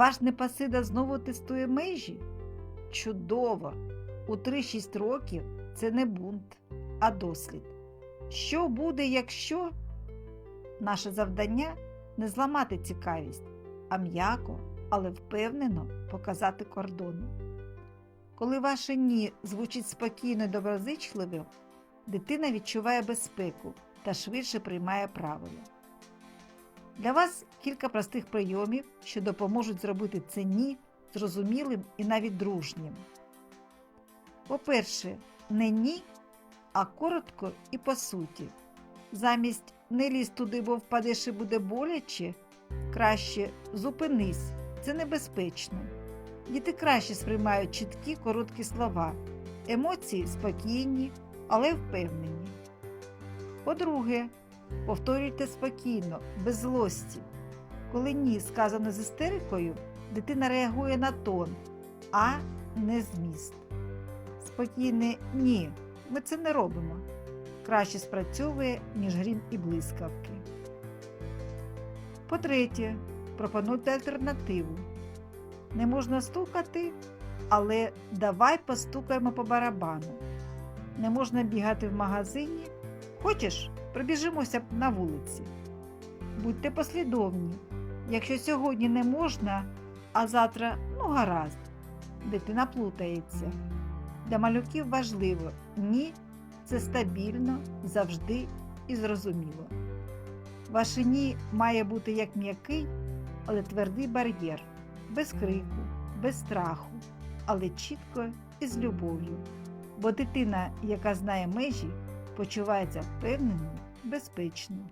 Ваш Непасида знову тестує межі? Чудово! У 3-6 років це не бунт, а дослід. Що буде, якщо наше завдання не зламати цікавість, а м'яко, але впевнено показати кордони. Коли ваше ні звучить спокійно і доброзичливо, дитина відчуває безпеку та швидше приймає правила. Для вас кілька простих прийомів, що допоможуть зробити це ні зрозумілим і навіть дружнім. По-перше, не ні, а коротко і по суті. Замість не лізь туди, бо впадеш і буде боляче, краще зупинись, це небезпечно. Діти краще сприймають чіткі короткі слова, емоції спокійні, але впевнені. По-друге, повторюйте спокійно, без злості. Коли ні сказано з істерикою, дитина реагує на тон, а не зміст. Спокійне ні, ми це не робимо. Краще спрацьовує, ніж грім і блискавки. По-третє, пропонуйте альтернативу. Не можна стукати, але давай постукаємо по барабану. Не можна бігати в магазині. Хочеш, пробіжимося на вулиці. Будьте послідовні. Якщо сьогодні не можна, а завтра ну гаразд, дитина плутається. Для малюків важливо ні, це стабільно, завжди і зрозуміло. Ваше ні має бути як м'який, але твердий бар'єр, без крику, без страху, але чітко і з любов'ю. Бо дитина, яка знає межі, почувається впевнено, безпечною.